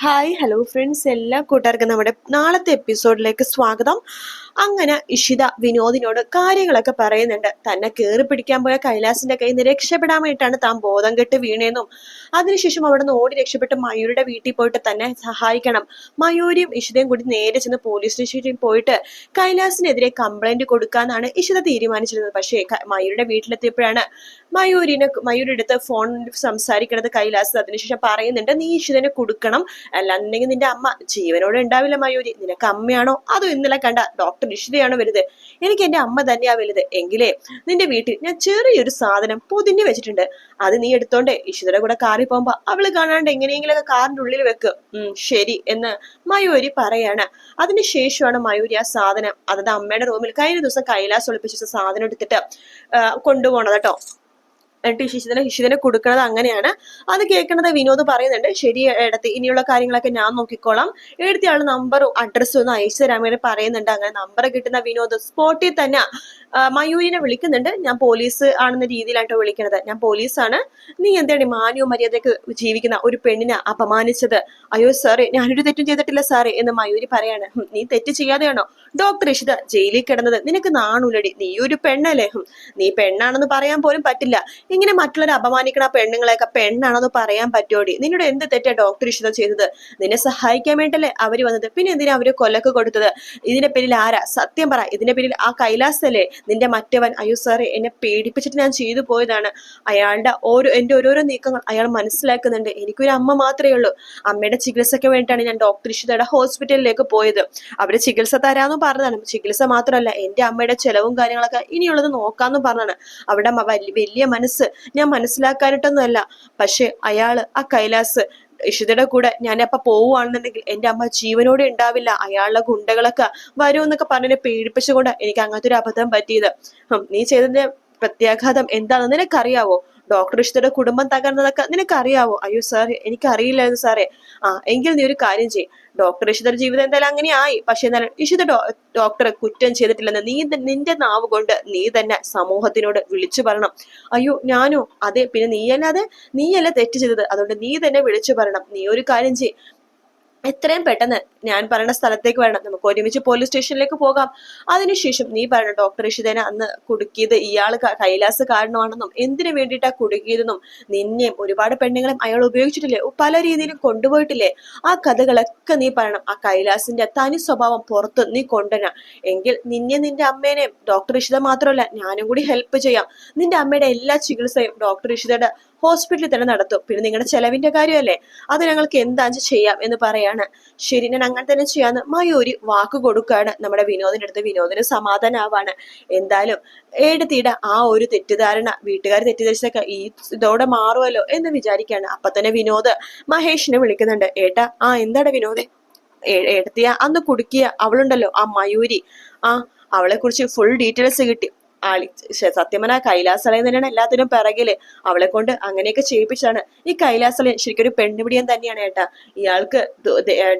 Hi hello friends എല്ലാ കൂട്ടുകാർക്കും നമ്മുടെ നാളത്തെ എപ്പിസോഡിലേക്ക് സ്വാഗതം. അങ്ങനെ ഇഷിത വിനോദിനോട് കാര്യങ്ങളൊക്കെ പറയുന്നുണ്ട്. തന്നെ കയറി പിടിക്കാൻ പോയ കൈലാസിന്റെ കയ്യിൽ നിന്ന് രക്ഷപ്പെടാൻ വേണ്ടിയിട്ടാണ് താൻ ബോധം കെട്ട് വീണേന്നും അതിനുശേഷം അവിടെ നിന്ന് ഓടി രക്ഷപ്പെട്ട് മയൂരിയുടെ വീട്ടിൽ പോയിട്ട് തന്നെ സഹായിക്കണം. മയൂരിയും ഇഷിതയും കൂടി നേരെ ചെന്ന് പോലീസ് സ്റ്റേഷനിൽ പോയിട്ട് കൈലാസിനെതിരെ കംപ്ലൈന്റ് കൊടുക്കാന്നാണ് ഇഷിത തീരുമാനിച്ചിരുന്നത്. പക്ഷേ മയൂരിയുടെ വീട്ടിലെത്തിയപ്പോഴാണ് മയൂരിനെ മയൂരിയുടെ അടുത്ത് ഫോൺ സംസാരിക്കണത് കൈലാസ്. അതിനുശേഷം പറയുന്നുണ്ട് നീ ഇഷിതനെ കൊടുക്കണം. അല്ലാന്നുണ്ടെങ്കിൽ നിന്റെ അമ്മ ജീവനോടെ ഉണ്ടാവില്ല മയൂരി. നിനക്ക് അമ്മയാണോ? അതോ ഇന്നലെ കണ്ട ഡോക്ടർ ഇഷിതയാണോ വലുത്? എനിക്ക് എന്റെ അമ്മ തന്നെയാ വലുത്. എങ്കിലേ നിന്റെ വീട്ടിൽ ഞാൻ ചെറിയൊരു സാധനം പൊതിഞ്ഞു വെച്ചിട്ടുണ്ട്. അത് നീ എടുത്തോണ്ടേ ഇഷിതയുടെ കൂടെ കാറിൽ പോകുമ്പോ അവൾ കാണാണ്ട് എങ്ങനെയെങ്കിലും കാറിന്റെ ഉള്ളിൽ വെക്ക്. ഉം ശരി എന്ന് മയൂരി പറയാണ്. അതിന് ശേഷമാണ് മയൂരി ആ സാധനം അതായത് അമ്മയുടെ റൂമിൽ കഴിഞ്ഞ ദിവസം കൈലാസ് ഒളിപ്പിച്ച സാധനം എടുത്തിട്ട് കൊണ്ടുപോണത് കേട്ടോ. എന്നിട്ട് ശിശുദിനെ ശിശുദിനെ കൊടുക്കുന്നത് അങ്ങനെയാണ്. അത് കേൾക്കുന്നത് വിനോദ് പറയുന്നുണ്ട് ശരി എടുത്ത് ഇനിയുള്ള കാര്യങ്ങളൊക്കെ ഞാൻ നോക്കിക്കോളാം. ആൾ നമ്പറും അഡ്രസ്സും ഒന്ന് അയച്ചു തരാൻ വേണ്ടി പറയുന്നുണ്ട്. അങ്ങനെ നമ്പർ കിട്ടുന്ന വിനോദ് സ്പോട്ടിൽ തന്നെ മയൂരിനെ വിളിക്കുന്നുണ്ട്. ഞാൻ പോലീസ് ആണെന്ന രീതിയിലാട്ടോ വിളിക്കുന്നത്. ഞാൻ പോലീസാണ് നീ എന്താണ് മാന്യവും മര്യാദയ്ക്ക് ജീവിക്കുന്ന ഒരു പെണ്ണിനെ അപമാനിച്ചത്? അയ്യോ സാറേ ഞാനൊരു തെറ്റും ചെയ്തിട്ടില്ല സാറേ എന്ന് മയൂരി പറയാണ്. നീ തെറ്റ് ചെയ്യാതെയാണോ? ഡോക്ടർ ഇഷിത ജയിലിൽ കിടന്നത് നിനക്ക് നാണുലടി. നീ ഒരു പെണ്ണല്ലേ നീ പെണ്ണാണെന്ന് പറയാൻ പോലും പറ്റില്ല. ഇങ്ങനെ മറ്റുള്ളവരെ അപമാനിക്കണ പെണ്ണുങ്ങളെയൊക്കെ പെണ്ണാണെന്ന് പറയാൻ പറ്റുമോടി നിന്നോട് എന്ത് തെറ്റാ ഡോക്ടർ ഇഷിത ചെയ്തത്? നിന്നെ സഹായിക്കാൻ വേണ്ടിയല്ലേ അവർ വന്നത്? പിന്നെ എന്തിനാ അവർ കൊലക്ക് കൊടുത്തത്? ഇതിന്റെ പേരിൽ ആരാ? സത്യം പറ. ഇതിന്റെ പേരിൽ ആ കൈലാസല്ലേ? നിന്റെ മറ്റവൻ അയ്യോ സാറേ എന്നെ പേടിപ്പിച്ചിട്ട് ഞാൻ ചെയ്തു പോയതാണ്. അയാളുടെ ഓരോ എന്റെ ഓരോരോ നീക്കങ്ങൾ അയാൾ മനസ്സിലാക്കുന്നുണ്ട്. എനിക്കൊരു അമ്മ മാത്രമേ ഉള്ളൂ. അമ്മയുടെ ചികിത്സയ്ക്ക് വേണ്ടിയിട്ടാണ് ഞാൻ ഡോക്ടർ ഇഷിതയുടെ ഹോസ്പിറ്റലിലേക്ക് പോയത്. അവർ ചികിത്സ തരാന്ന് പറഞ്ഞതാണ്. ചികിത്സ മാത്രമല്ല എന്റെ അമ്മയുടെ ചെലവും കാര്യങ്ങളൊക്കെ ഇനിയുള്ളത് നോക്കാന്ന് പറഞ്ഞാണ് അവിടെ വലിയ മനസ്സ്. ഞാൻ മനസ്സിലാക്കാനായിട്ടൊന്നുമല്ല പക്ഷെ അയാൾ ആ കൈലാസ് ഇഷിതയുടെ കൂടെ ഞാൻ അപ്പൊ പോവുകയാണെന്നുണ്ടെങ്കിൽ എന്റെ അമ്മ ജീവനോടെ ഉണ്ടാവില്ല. അയാളുടെ ഗുണ്ടകളൊക്കെ വരും എന്നൊക്കെ പറഞ്ഞ് പേടിപ്പിച്ചുകൊണ്ട് എനിക്ക് അങ്ങനത്തെ ഒരു അബദ്ധം പറ്റിയത്. നീ ചെയ്തതിന്റെ പ്രത്യാഘാതം എന്താണെന്ന് നിനക്കറിയാവോ? ഡോക്ടർ ഇഷ്ടയുടെ കുടുംബം തകർന്നതൊക്കെ നിനക്കറിയാവോ? അയ്യോ സാർ എനിക്കറിയില്ലായിരുന്നു സാറേ. ആ എങ്കിൽ നീ ഒരു കാര്യം ചെയ് ഡോക്ടർ ഇഷിതയുടെ ജീവിതം എന്തായാലും അങ്ങനെ ആയി പക്ഷെ എന്നാലും ഇഷിത ഡോക്ടറെ കുറ്റം ചെയ്തിട്ടില്ലെന്ന് നീ നിന്റെ നാവ് കൊണ്ട് നീ തന്നെ സമൂഹത്തിനോട് വിളിച്ചു പറയണം. അയ്യോ ഞാനോ? അതെ പിന്നെ നീയല്ലാതെ നീയല്ല തെറ്റ് ചെയ്തത്. അതുകൊണ്ട് നീ തന്നെ വിളിച്ചു പറയണം. നീ ഒരു കാര്യം ചെയ് എത്രയും പെട്ടെന്ന് ഞാൻ പറയുന്ന സ്ഥലത്തേക്ക് വരണം. നമുക്ക് ഒരുമിച്ച് പോലീസ് സ്റ്റേഷനിലേക്ക് പോകാം. അതിനുശേഷം നീ പറയണം ഡോക്ടർ ഇഷിതേനെ അന്ന് കുടുക്കിയത് ഇയാൾ കൈലാസ് കാരണമാണെന്നും എന്തിനു വേണ്ടിയിട്ടാ കുടുക്കിയതെന്നും നിന്നെയും ഒരുപാട് പെണ്ണുങ്ങളെയും അയാൾ ഉപയോഗിച്ചിട്ടില്ലേ? പല രീതിയിലും കൊണ്ടുപോയിട്ടില്ലേ? ആ കഥകളൊക്കെ നീ പറയണം. ആ കൈലാസിന്റെ തനി സ്വഭാവം പുറത്ത് നീ കൊണ്ടുവരണം എങ്കിൽ നിന്നെ നിന്റെ അമ്മേനെയും ഡോക്ടർ ഇഷിത മാത്രമല്ല ഞാനും കൂടി ഹെൽപ്പ് ചെയ്യാം. നിന്റെ അമ്മയുടെ എല്ലാ ചികിത്സയും ഡോക്ടർ ഇഷിതയുടെ ഹോസ്പിറ്റലിൽ തന്നെ നടത്തും. പിന്നെ നിങ്ങളുടെ ചെലവിന്റെ കാര്യമല്ലേ? അത് ഞങ്ങൾക്ക് എന്താണെന്ന് ചെയ്യാം എന്ന് പറയാണ്. ശരി ഞാൻ അങ്ങനെ തന്നെ ചെയ്യാന്ന് മയൂരി വാക്ക് കൊടുക്കുകയാണ്. നമ്മുടെ വിനോദിന്റെ അടുത്ത് വിനോദിന് സമാധാനാവാണ്. എന്തായാലും ഏടത്തിയുടെ ആ ഒരു തെറ്റിദ്ധാരണ വീട്ടുകാർ തെറ്റിദ്ധരിച്ചൊക്കെ ഈ ഇതോടെ മാറുമല്ലോ എന്ന് വിചാരിക്കുകയാണ്. അപ്പൊ തന്നെ വിനോദ് മഹേഷിനെ വിളിക്കുന്നുണ്ട്. ഏട്ടാ ആ എന്താണ് വിനോദ്? ഏടത്തിയ അന്ന് കുടുക്കിയ അവളുണ്ടല്ലോ ആ മയൂരി. ആ അവളെ കുറിച്ച് ഫുൾ ഡീറ്റെയിൽസ് കിട്ടി. ആളി സത്യമന തന്നെയാണ് എല്ലാത്തിനും പിറകിൽ. അവളെ കൊണ്ട് അങ്ങനെയൊക്കെ ചെയ്യിപ്പിച്ചാണ് ഈ കൈലാസളയം ശരിക്കും ഒരു പെണ്ണുപിടിയൻ തന്നെയാണ് ഏട്ടാ. ഇയാൾക്ക്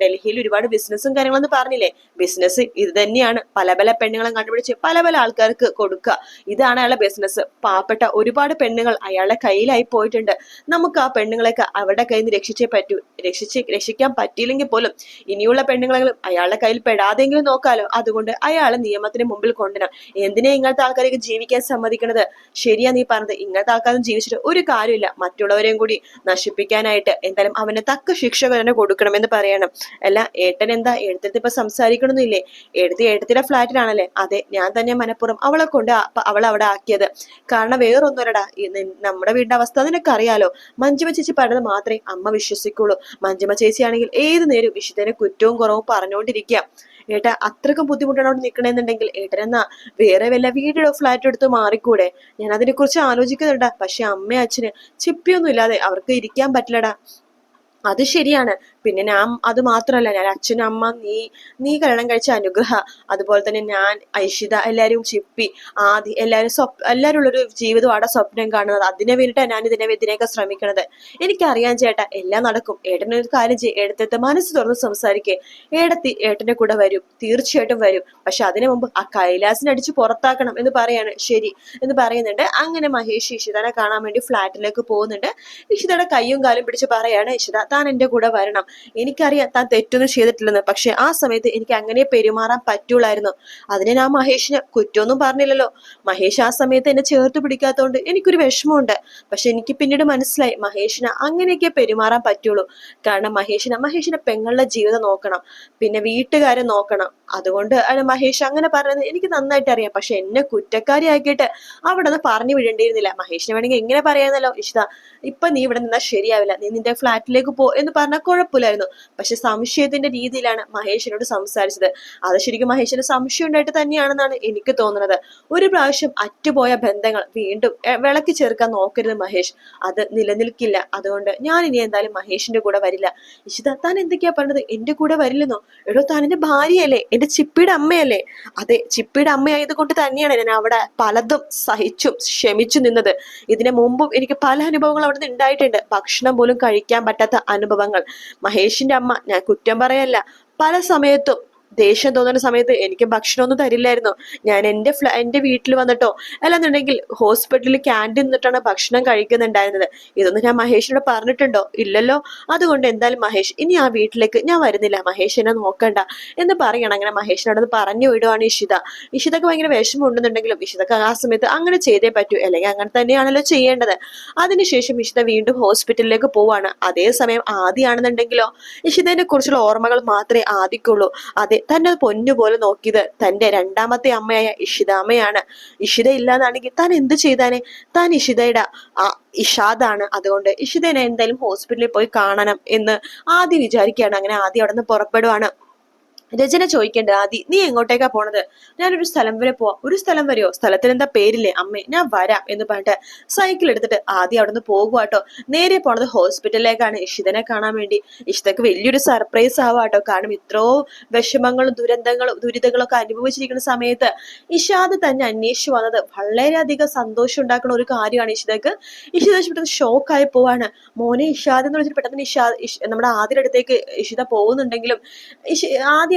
ഡൽഹിയിൽ ഒരുപാട് ബിസിനസ്സും കാര്യങ്ങളൊന്നും പറഞ്ഞില്ലേ? ബിസിനസ് ഇത് തന്നെയാണ്. പല പല പെണ്ണുങ്ങളും കണ്ടുപിടിച്ച് പല പല ആൾക്കാർക്ക് കൊടുക്കുക ഇതാണ് അയാളുടെ ബിസിനസ് പാവപ്പെട്ട ഒരുപാട് പെണ്ണുങ്ങൾ അയാളുടെ കയ്യിലായി പോയിട്ടുണ്ട്. നമുക്ക് ആ പെണ്ണുങ്ങളെയൊക്കെ അവരുടെ കയ്യിൽ നിന്ന് രക്ഷിച്ചേ പറ്റൂ രക്ഷിച്ച് രക്ഷിക്കാൻ പറ്റിയില്ലെങ്കിൽ പോലും ഇനിയുള്ള പെണ്ണുങ്ങളെങ്കിലും അയാളുടെ കയ്യിൽ പെടാതെങ്കിലും നോക്കാലോ. അതുകൊണ്ട് അയാളെ നിയമത്തിന് മുമ്പിൽ കൊണ്ടുവരണം. എന്തിനാ ഇങ്ങനത്തെ ആൾക്കാരൊക്കെ ജീവിക്കാൻ സമ്മതിക്കണത് ശരിയാ നീ പറഞ്ഞത്. ഇങ്ങനത്തെ ആൾക്കാരും ജീവിച്ചിട്ട് ഒരു കാര്യമില്ല മറ്റുള്ളവരെയും കൂടി നശിപ്പിക്കാനായിട്ട് എന്തായാലും അവന് തക്ക ശിക്ഷ തന്നെ കൊടുക്കണമെന്ന് പറയണം. അല്ല ഏട്ടൻ എന്താ എഴുത്തടുത്ത് ഇപ്പൊ സംസാരിക്കണമെന്നില്ലേ എഴുതി ഏട്ടത്തിന്റെ ഫ്ലാറ്റിലാണല്ലേ? അതെ ഞാൻ തന്നെ മനഃപൂർവം അവളെ കൊണ്ട് അവൾ അവിടെ ആക്കിയത്. കാരണം വേറൊന്നുമല്ലടാ. നമ്മുടെ വീടിന്റെ അവസ്ഥ നിനക്കറിയാലോ. മഞ്ജുമ ചേച്ചി പറഞ്ഞത് മാത്രമേ അമ്മ വിശ്വസിക്കുള്ളൂ. മഞ്ജുമ ചേച്ചിയാണെങ്കിൽ ഏത് നേരം വിശുദ്ധനെ കുറ്റവും കുറവും പറഞ്ഞുകൊണ്ടിരിക്കുക. ഏട്ടാ അത്രക്കും ബുദ്ധിമുട്ടാണ് നിൽക്കണമെന്നുണ്ടെങ്കിൽ ഏട്ടനെന്നാ വേറെ വല്ല വീടോ ഫ്ലാറ്റ് എടുത്ത് മാറിക്കൂടെ? ഞാൻ അതിനെക്കുറിച്ച് ആലോചിക്കുന്നുണ്ടാ പക്ഷെ അമ്മ അച്ഛന് ചിപ്പിയൊന്നും ഇല്ലാതെ അവർക്ക് ഇരിക്കാൻ പറ്റില്ലടാ. അത് ശരിയാണ്. പിന്നെ ഞാൻ അത് മാത്രമല്ല ഞാൻ അച്ഛൻ അമ്മ നീ നീ കല്യാണം കഴിച്ച അനുഗ്രഹ അതുപോലെ തന്നെ ഞാൻ ഐഷിത എല്ലാവരും ചിപ്പി ആദി എല്ലാവരും സ്വപ് എല്ലാരും ഉള്ളൊരു ജീവിതം ആടെ സ്വപ്നം കാണുന്നത്. അതിനെ വേണ്ടിയിട്ടാണ് ഞാൻ ഇതിനെ ഇതിനെയൊക്കെ ശ്രമിക്കണത്. എനിക്കറിയാൻ ചേട്ടാ എല്ലാം നടക്കും. ഏട്ടനൊരു കാര്യം ചെയ്യും ഏടത്തെ മനസ്സ് തുറന്ന് സംസാരിക്കേ. ഏടത്തി ഏട്ടന്റെ കൂടെ വരും തീർച്ചയായിട്ടും വരും. പക്ഷെ അതിനു മുമ്പ് ആ കൈലാസിനെ അടിച്ച് പുറത്താക്കണം എന്ന് പറയാണ്. ശരി എന്ന് പറയുന്നുണ്ട്. അങ്ങനെ മഹേഷ് ഇഷിതനെ കാണാൻ വേണ്ടി ഫ്ലാറ്റിലേക്ക് പോകുന്നുണ്ട്. ഇഷിതയുടെ കൈയും കാലും പിടിച്ച് പറയാണ് ഇഷിത താൻ എന്റെ കൂടെ വരണം. എനിക്കറിയാം താൻ തെറ്റൊന്നും ചെയ്തിട്ടില്ലെന്ന്. പക്ഷെ ആ സമയത്ത് എനിക്ക് അങ്ങനെ പെരുമാറാൻ പറ്റുള്ളായിരുന്നു. അതിനെ ഞാൻ മഹേഷിന് കുറ്റമൊന്നും പറഞ്ഞില്ലല്ലോ. മഹേഷ് ആ സമയത്ത് എന്നെ ചേർത്ത് പിടിക്കാത്തതുകൊണ്ട് എനിക്കൊരു വിഷമമുണ്ട്. പക്ഷെ എനിക്ക് പിന്നീട് മനസ്സിലായി മഹേഷിന് അങ്ങനെയൊക്കെ പെരുമാറാൻ പറ്റുള്ളൂ. കാരണം മഹേഷിന് മഹേഷിന്റെ പെങ്ങളുടെ ജീവിതം നോക്കണം. പിന്നെ വീട്ടുകാരെ നോക്കണം. അതുകൊണ്ട് മഹേഷ് അങ്ങനെ പറഞ്ഞത് എനിക്ക് നന്നായിട്ട് അറിയാം. പക്ഷെ എന്നെ കുറ്റക്കാരിയാക്കിയിട്ട് അവിടെ നിന്ന് പറഞ്ഞു വിടേണ്ടിയിരുന്നില്ല. മഹേഷിന് വേണമെങ്കിൽ എങ്ങനെ പറയാന്നല്ലോ. ഇഷ്ട ഇപ്പൊ നീ ഇവിടെ നിന്നാൽ ശരിയാവില്ല. നീ നിന്റെ ഫ്ലാറ്റിലേക്ക് പോ എന്ന് പറഞ്ഞാൽ കുഴപ്പമില്ലായിരുന്നു പക്ഷെ സംശയത്തിന്റെ രീതിയിലാണ് മഹേഷിനോട് സംസാരിച്ചത്. അത് ശരിക്കും മഹേഷിന് സംശയം ഉണ്ടായിട്ട് തന്നെയാണെന്നാണ് എനിക്ക് തോന്നുന്നത്. ഒരു പ്രാവശ്യം അറ്റുപോയ ബന്ധങ്ങൾ വീണ്ടും വിളക്കി ചേർക്കാൻ നോക്കരുത് മഹേഷ്. അത് നിലനിൽക്കില്ല. അതുകൊണ്ട് ഞാൻ ഇനി എന്തായാലും മഹേഷിന്റെ കൂടെ വരില്ല. ഇഷിത താൻ എന്തൊക്കെയാ പറഞ്ഞത്? എന്റെ കൂടെ വരില്ലെന്നോ? എടോ താൻ എന്റെ ഭാര്യയല്ലേ? എന്റെ ചിപ്പിയുടെ അമ്മയല്ലേ? അതെ ചിപ്പിയുടെ അമ്മയായത് കൊണ്ട് തന്നെയാണ് ഞാൻ അവിടെ പലതും സഹിച്ചും ക്ഷമിച്ചു നിന്നത്. ഇതിനു മുമ്പും എനിക്ക് പല അനുഭവങ്ങൾ അവിടെ നിന്ന് ഉണ്ടായിട്ടുണ്ട്. ഭക്ഷണം പോലും കഴിക്കാൻ പറ്റാത്ത അനുഭവങ്ങൾ. മഹേഷിന്റെ അമ്മ ഞാൻ കുറ്റം പറയല്ല. പല സമയത്തും ദേഷ്യം തോന്നുന്ന സമയത്ത് എനിക്ക് ഭക്ഷണമൊന്നും തരില്ലായിരുന്നു. ഞാൻ എന്റെ ഫ്ലാ എന്റെ വീട്ടിൽ വന്നിട്ടോ അല്ലാന്നുണ്ടെങ്കിൽ ഹോസ്പിറ്റലിൽ ക്യാന്റീൻ നിന്നിട്ടാണ് ഭക്ഷണം കഴിക്കുന്നുണ്ടായിരുന്നത്. ഇതൊന്നും ഞാൻ മഹേഷിനോട് പറഞ്ഞിട്ടുണ്ടോ? ഇല്ലല്ലോ. അതുകൊണ്ട് എന്തായാലും മഹേഷ് ഇനി ആ വീട്ടിലേക്ക് ഞാൻ വരുന്നില്ല. മഹേഷ് എന്നെ നോക്കണ്ട എന്ന് പറയണം. അങ്ങനെ മഹേഷിനോട് പറഞ്ഞു വിടുവാണ് ഇഷിത. ഇഷിതക്ക് ഭയങ്കര വിഷമം ഉണ്ടെന്നുണ്ടെങ്കിലും ഇഷിതക്ക് ആ സമയത്ത് അങ്ങനെ ചെയ്തേ പറ്റൂ. അല്ലെങ്കിൽ അങ്ങനെ തന്നെയാണല്ലോ ചെയ്യേണ്ടത്. അതിനുശേഷം ഇഷിത വീണ്ടും ഹോസ്പിറ്റലിലേക്ക് പോവാണ്. അതേസമയം ആദ്യമാണെന്നുണ്ടെങ്കിലോ ഇഷിതനെ കുറിച്ചുള്ള ഓർമ്മകൾ മാത്രമേ ആദിക്കുള്ളൂ. അതെ തന്നെ പൊന്നു പോലെ നോക്കിയത് തന്റെ രണ്ടാമത്തെ അമ്മയായ ഇഷിതാമ്മയാണ് ഇഷിത ഇല്ലാന്നാണെങ്കിൽ താൻ എന്ത് ചെയ്താനെ? താൻ ഇഷിതയുടെ ഇഷാദാണ്. അതുകൊണ്ട് ഇഷിതനെ എന്തായാലും ഹോസ്പിറ്റലിൽ പോയി കാണണം എന്ന് ആദ്യം വിചാരിക്കുകയാണ്. അങ്ങനെ ആദ്യം അവിടെ നിന്ന് പുറപ്പെടുവാണ്. രചന ചോദിക്കേണ്ട ആദി നീ എങ്ങോട്ടേക്കാ പോണത്? ഞാനൊരു സ്ഥലം വരെ പോവാം. ഒരു സ്ഥലം വരെയോ? സ്ഥലത്തിന് എന്താ പേരില്ലേ? അമ്മേ ഞാൻ വരാം എന്ന് പറഞ്ഞിട്ട് സൈക്കിൾ എടുത്തിട്ട് ആദ്യം അവിടെ നിന്ന് പോകുവാട്ടോ നേരെ പോണത് ഹോസ്പിറ്റലിലേക്കാണ് ഇഷിതനെ കാണാൻ വേണ്ടി. ഇഷിതക്ക് വലിയൊരു സർപ്രൈസ് ആവാട്ടോ കാരണം ഇത്രയോ വിഷമങ്ങളും ദുരന്തങ്ങളും ദുരിതങ്ങളും ഒക്കെ അനുഭവിച്ചിരിക്കുന്ന സമയത്ത് ഇഷാദ് തന്നെ അന്വേഷിച്ചു വന്നത് വളരെയധികം സന്തോഷം ഉണ്ടാക്കുന്ന ഒരു കാര്യമാണ് ഇഷിതക്ക്. ഇഷിത പെട്ടെന്ന് ഷോക്കായി പോവാണ്. മോനെ ഇഷാദ് എന്ന് വിളിച്ചിട്ട് പെട്ടെന്ന് ഇഷാദ് ഇഷ്- നമ്മുടെ ആദ്യ അടുത്തേക്ക് ഇഷിത പോകുന്നുണ്ടെങ്കിലും ഇഷ്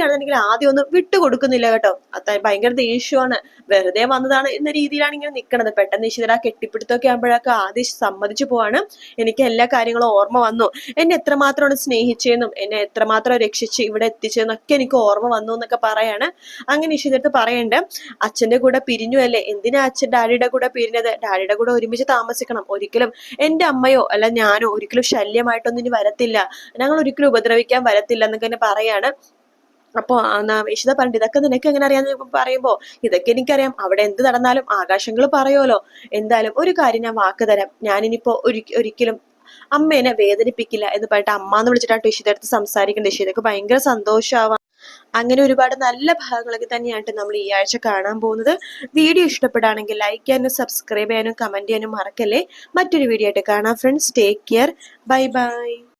ആദ്യമാണെന്നുണ്ടെങ്കിൽ ആദ്യം ഒന്നും വിട്ടുകൊടുക്കുന്നില്ല കേട്ടോ. അത്ര ഭയങ്കര ദേഷ്യമാണ്. വെറുതെ വന്നതാണ് എന്ന രീതിയിലാണ് ഇങ്ങനെ നിൽക്കുന്നത് പെട്ടെന്ന് ഇഷിതരാ കെട്ടിപ്പിടുത്തൊക്കെ ആകുമ്പോഴൊക്കെ ആദ്യം സമ്മതിച്ചു പോവാണ്. എനിക്ക് എല്ലാ കാര്യങ്ങളും ഓർമ്മ വന്നു. എന്നെ എത്രമാത്രമാണ് സ്നേഹിച്ചതെന്നും എന്നെ എത്രമാത്രം രക്ഷിച്ച് ഇവിടെ എത്തിച്ചതെന്നൊക്കെ എനിക്ക് ഓർമ്മ വന്നു എന്നൊക്കെ പറയാണ്. അങ്ങനെ ഇഷിതടുത്ത് പറയണ്ട് അച്ഛന്റെ കൂടെ പിരിഞ്ഞു അല്ലേ? എന്തിനാ അച്ഛൻ ഡാഡിയുടെ കൂടെ പിരിഞ്ഞത്? ഡാഡിയുടെ കൂടെ ഒരുമിച്ച് താമസിക്കണം. ഒരിക്കലും എന്റെ അമ്മയോ അല്ല ഞാനോ ഒരിക്കലും ശല്യമായിട്ടൊന്നും ഇനി വരത്തില്ല. ഞങ്ങൾ ഒരിക്കലും ഉപദ്രവിക്കാൻ വരത്തില്ല എന്നൊക്കെ തന്നെ പറയാണ്. അപ്പോ ഇഷിത പറഞ്ഞു ഇതൊക്കെ നിനക്ക് എങ്ങനെ അറിയാന്ന് പറയുമ്പോ ഇതൊക്കെ എനിക്കറിയാം. അവിടെ എന്ത് നടന്നാലും ആകാശങ്ങൾ പറയുമല്ലോ എന്തായാലും ഒരു കാര്യം ഞാൻ വാക്ക് തരാം. ഞാനിനിപ്പോ ഒരി- ഒരിക്കലും അമ്മേനെ വേദനിപ്പിക്കില്ല എന്ന് പറഞ്ഞിട്ട് അമ്മ എന്ന് വിളിച്ചിട്ടാണ് ഇഷിത അടുത്ത് സംസാരിക്കുന്നത് ഇഷിതക്ക് ഭയങ്കര സന്തോഷമാവാം അങ്ങനെ ഒരുപാട് നല്ല ഭാഗങ്ങളൊക്കെ തന്നെയാണ് നമ്മൾ ഈ ആഴ്ച കാണാൻ പോകുന്നത്. വീഡിയോ ഇഷ്ടപ്പെടുകയാണെങ്കിൽ ലൈക്ക് ചെയ്യാനും സബ്സ്ക്രൈബ് ചെയ്യാനും കമന്റ് ചെയ്യാനും മറക്കല്ലേ. മറ്റൊരു വീഡിയോ ആയിട്ട് കാണാം friends take care bye bye